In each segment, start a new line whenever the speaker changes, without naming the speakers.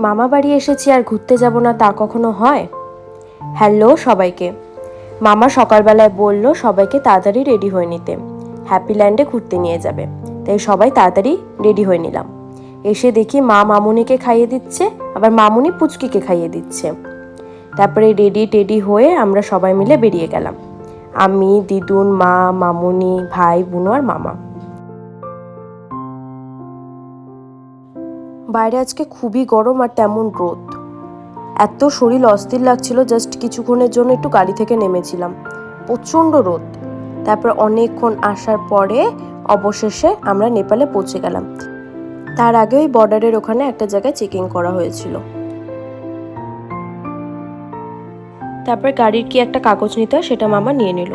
মামা বাড়ি এসেছি আর ঘুরতে যাব না, তা কখনো হয়? হ্যালো সবাইকে। মামা সকালবেলায় বলল সবাইকে তাড়াতাড়ি রেডি হয়ে নিতে। হ্যাপি ল্যান্ডে ঘুরতে নিয়ে যাবে। তাই সবাই তাড়াতাড়ি রেডি হয়ে নিলাম। এসে দেখি মা মামুনিকে খাইয়ে দিচ্ছে, আবার মামুনি পুচকিকে খাইয়ে দিচ্ছে। তারপরে রেডি টেডি হয়ে আমরা সবাই মিলে বেরিয়ে গেলাম। আমি, দিদুন, মা, মামুনি, ভাই, বুনো আর মামা। বাইরে আজকে খুবই গরম আর তেমন রোদ। এত শরীর অস্থির লাগছিল জাস্ট কিছুক্ষণের জন্য একটু গাড়ি থেকে নেমেছিলাম। প্রচণ্ড রোদ। তারপর অনেকক্ষণ আসার পরে অবশেষে আমরা নেপালে পৌঁছে গেলাম। তার আগে ওই বর্ডারের ওখানে একটা জায়গায় চেকিং করা হয়েছিল। তারপর গাড়ির কি একটা কাগজ নিতে হয় সেটা মামা নিয়ে নিল।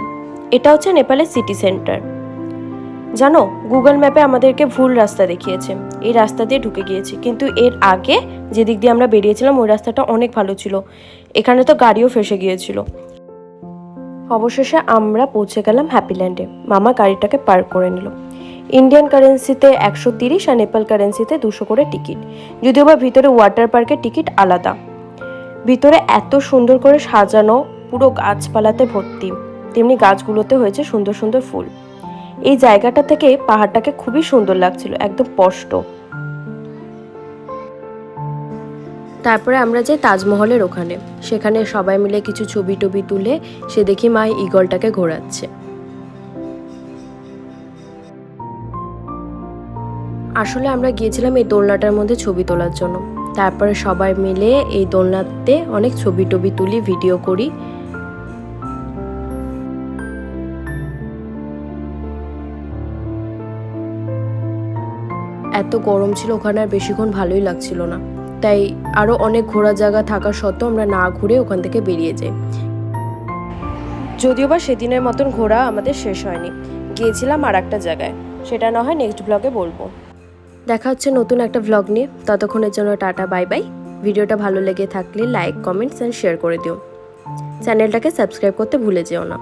এটা হচ্ছে নেপালের সিটি সেন্টার জানো গুগল ম্যাপে আমাদেরকে ভুল রাস্তা দেখিয়েছে। এই রাস্তা দিয়ে ঢুকে গিয়েছি। কিন্তু এর আগে যেদিক দিয়ে আমরা বেরিয়েছিলাম, ওই রাস্তাটা অনেক ভালো ছিল। এখানে তো গাড়িও ফেসে গিয়েছিল। অবশেষে আমরা পৌঁছে গেলাম হ্যাপিল্যান্ডে মামা গাড়িটাকে পার্ক করে নিল। ইন্ডিয়ান কারেন্সিতে একশো তিরিশ আর নেপাল কারেন্সিতে দুশো করে টিকিট যদিও বা ভিতরে ওয়াটার পার্কের টিকিট আলাদা। ভিতরে এত সুন্দর করে সাজানো, পুরো গাছপালাতে ভর্তি। তেমনি গাছগুলোতে হয়েছে সুন্দর সুন্দর ফুল। এই জায়গাটা থেকে পাহাড়টাকে খুবই সুন্দর লাগছিল, একদম স্পষ্ট। তারপরে আমরা যাই তাজমহলের ওখানে। সেখানে সবাই মিলে কিছু ছবি টবি তুলে সে দেখি মা ইগলটাকে ঘোরাচ্ছে। আসলে আমরা গিয়েছিলাম এই দোলনাটার মধ্যে ছবি তোলার জন্য। তারপরে সবাই মিলে এই দোলনাতে অনেক ছবি টবি তুলি, ভিডিও করি। এত গরম ছিল, ওখানে আর বেশিক্ষণ ভালোই লাগছিল না। তাই আরও অনেক ঘোরার জায়গা থাকা সত্ত্বেও আমরা না ঘুরে ওখান থেকে বেরিয়ে যাই। যদিও বা সেদিনের মতন ঘোরা আমাদের শেষ হয়নি। গিয়েছিলাম আর একটা জায়গায়। সেটা না হয় নেক্সট ব্লগে বলব। দেখা হচ্ছে নতুন একটা ব্লগ নিয়ে। ততক্ষণের জন্য টাটা বাই বাই ভিডিওটা ভালো লেগে থাকলে লাইক কমেন্টস অ্যান্ড শেয়ার করে দিও। চ্যানেলটাকে সাবস্ক্রাইব করতে ভুলে যেও না।